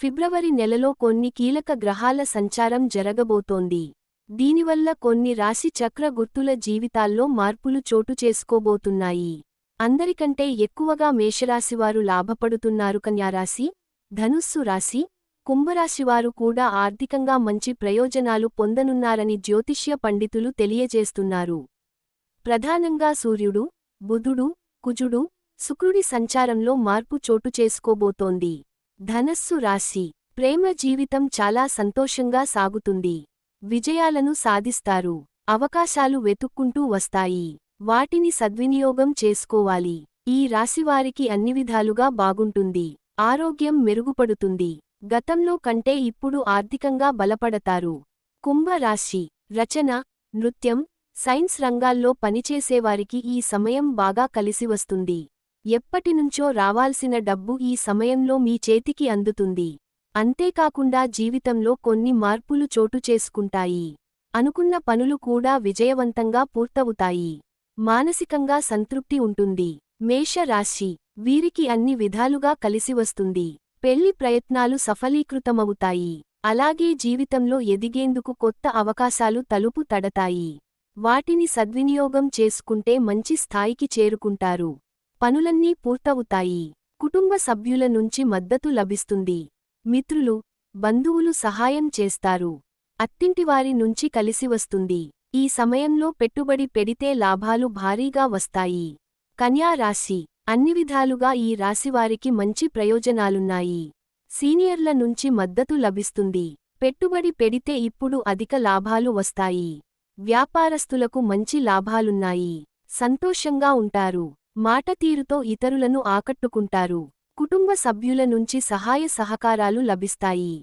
ఫిబ్రవరి నెలలో కొన్ని కీలక గ్రహాల సంచారం జరగబోతోంది. దీనివల్ల కొన్ని రాశి చక్ర గుర్తుల జీవితాల్లో మార్పులు చోటు చేసుకోబోతున్నాయి. అందరికంటే ఎక్కువగా మేషరాశివారు లాభపడుతున్నారు కన్యారాశి ధనుస్సు రాశి కుంభరాశివారు కూడా ఆర్థికంగా మంచి ప్రయోజనాలు పొందనున్నారని జ్యోతిష్య పండితులు తెలియజేస్తున్నారు. ప్రధానంగా సూర్యుడు బుధుడు కుజుడు శుక్రుడి సంచారంలో మార్పు చోటు చేసుకోబోతోంది. ధనస్సు రాశి. ప్రేమ జీవితం చాలా సంతోషంగా సాగుతుంది. విజయాలను సాధిస్తారు. అవకాశాలు వెతుక్కుంటూ వస్తాయి. వాటిని సద్వినియోగం చేసుకోవాలి. ఈ రాశివారికి అన్ని విధాలుగా బాగుంటుంది. ఆరోగ్యం మెరుగుపడుతుంది. గతంలో కంటే ఇప్పుడు ఆర్థికంగా బలపడతారు. కుంభరాశి రచన నృత్యం సైన్స్ రంగాల్లో పనిచేసేవారికి ఈ సమయం బాగా కలిసివస్తుంది ఎప్పటినుంచో రావాల్సిన డబ్బు ఈ సమయంలో మీ చేతికి అందుతుంది. అంతేకాకుండా జీవితంలో కొన్ని మార్పులు చోటు చేసుకుంటాయి. అనుకున్న పనులు కూడా విజయవంతంగా పూర్తవుతాయి. మానసికంగా సంతృప్తి ఉంటుంది. మేష రాశి వీరికి అన్ని విధాలుగా కలిసివస్తుంది పెళ్ళి ప్రయత్నాలు సఫలీకృతమవుతాయి. అలాగే జీవితంలో ఎదిగేందుకు కొత్త అవకాశాలు తలుపు తడతాయి. వాటిని సద్వినియోగం చేసుకుంటే మంచి స్థాయికి చేరుకుంటారు. పనులన్నీ పూర్తవుతాయి. కుటుంబ సభ్యుల నుంచి మద్దతు లభిస్తుంది. మిత్రులు బంధువులు సహాయం చేస్తారు. అత్తింటివారి నుంచి కలిసివస్తుంది ఈ సమయంలో పెట్టుబడి పెడితే లాభాలు భారీగా వస్తాయి. కన్యా రాశి. అన్ని విధాలుగా ఈ రాశివారికి మంచి ప్రయోజనాలున్నాయి. సీనియర్ల నుంచి మద్దతు లభిస్తుంది. పెట్టుబడి పెడితే ఇప్పుడు అధిక లాభాలు వస్తాయి. వ్యాపారస్తులకు మంచి లాభాలున్నాయి. సంతోషంగా ఉంటారు. మాటతీరుతో ఇతరులను ఆకట్టుకుంటారు. కుటుంబ సభ్యుల నుంచి సహాయ సహకారాలు లభిస్తాయి.